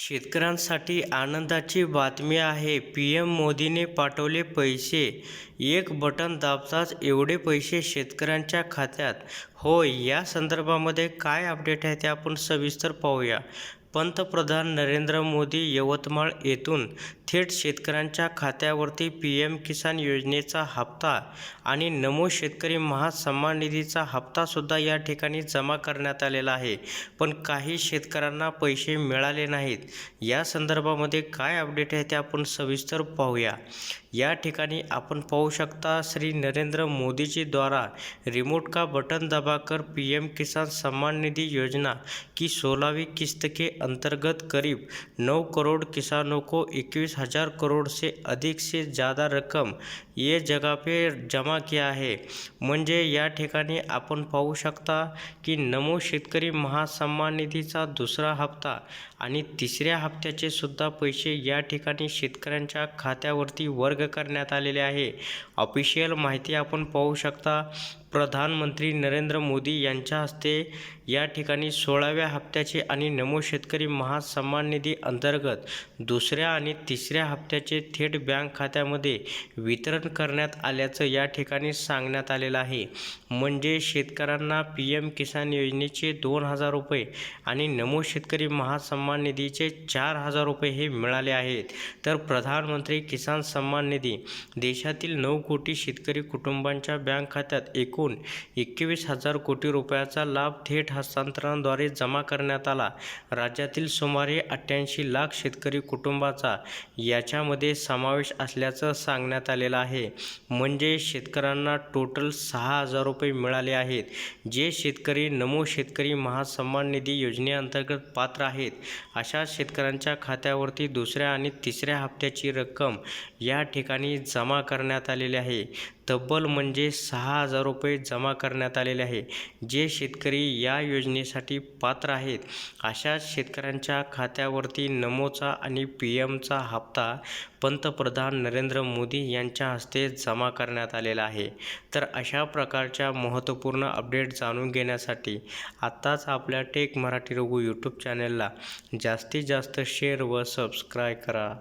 शेतकऱ्यांसाठी आनंदाची बातमी आहे. पी एम मोदीने पाठवले पैसे. एक बटन दाबताच एवढे पैसे शेतकऱ्यांच्या खात्यात. होय या संदर्भामध्ये काय अपडेट आहे ते आपण सविस्तर पाहूया. पंतप्रधान नरेंद्र मोदी यवतमाळ येथून थेट शेतकऱ्यांच्या खात्यावरती पी एम किसान योजनेचा हप्ता आणि नमो शेतकरी महासन्मान निधीचा हप्तासुद्धा या ठिकाणी जमा करण्यात आलेला आहे. पण काही शेतकऱ्यांना पैसे मिळाले नाहीत. या संदर्भामध्ये काय अपडेट आहे ते आपण सविस्तर पाहूया. या ठिकाणी आपण पाहू शकता श्री नरेंद्र मोदीजी द्वारा रिमोट का बटन दबाकर पी एम किसान सम्मान निधी योजना की सोळावी किस्त के अंतर्गत करीब नौ करोड़ किसानों को इक्कीस हजार करोड़ से अधिक से ज़्यादा रकम ये जगह पे जमा किया है। म्हणजे या ठिकाणी आपण पाहू शकता की नमो शेतकरी महासन्मान निधीचा दुसरा हप्ता आणि तिसऱ्या हप्त्याचे सुद्धा पैसे या ठिकाणी शेतकऱ्यांच्या खात्यावरती वर्ग करण्यात आलेले आहे. ऑफिशियल माहिती आपण पाहू शकता प्रधानमंत्री नरेंद्र मोदी यांच्या हस्ते या ठिकाणी सोळाव्या हप्त्याचे आणि नमो शेतकरी महासन्मान निधी अंतर्गत दुसऱ्या आणि तिसऱ्या हप्त्याचे थेट बँक खात्यामध्ये वितरण करण्यात आल्याचं या ठिकाणी सांगण्यात आलेलं आहे. म्हणजे शेतकऱ्यांना पी एम किसान योजनेचे दोन हजार रुपये आणि नमो शेतकरी महासन्मान निधीचे चार हजार रुपये हे मिळाले आहेत. तर प्रधानमंत्री किसान सन्मान निधी देशातील नऊ कोटी शेतकरी कुटुंबांच्या बँक खात्यात एकूण एकवीस हजार कोटी रुपयाचा लाभ थेट हस्तांतरणाद्वारे जमा करण्यात आला. राज्यातील सुमारे अठ्ठ्याऐंशी लाख शेतकरी कुटुंबाचा याच्यामध्ये समावेश असल्याचं सांगण्यात आलेलं आहे. म्हणजे शेतकऱ्यांना टोटल सहा हजार रुपये मिळाले आहेत. जे शेतकरी नमो शेतकरी महासन्मान निधी योजनेअंतर्गत पात्र आहेत अशा शेतकऱ्यांच्या खात्यावरती दुसऱ्या आणि तिसऱ्या हप्त्याची रक्कम या ठिकाणी जमा करण्यात आलेली आहे. तब्बल म्हणजे सहा हजार रुपये जमा करण्यात आलेले आहे. जे शेतकरी या योजनेसाठी पात्र आहेत. अशा शेतकऱ्यांच्या खात्यावरती नमोचा आणि पी एमचा हप्ता पंतप्रधान नरेंद्र मोदी यांच्या हस्ते जमा करण्यात आलेला आहे. तर अशा प्रकारच्या महत्त्वपूर्ण अपडेट जाणून घेण्यासाठी आत्ताच आपल्या टेक मराठी रघु यूट्यूब चॅनलला जास्तीत जास्त शेअर व सबस्क्राईब करा.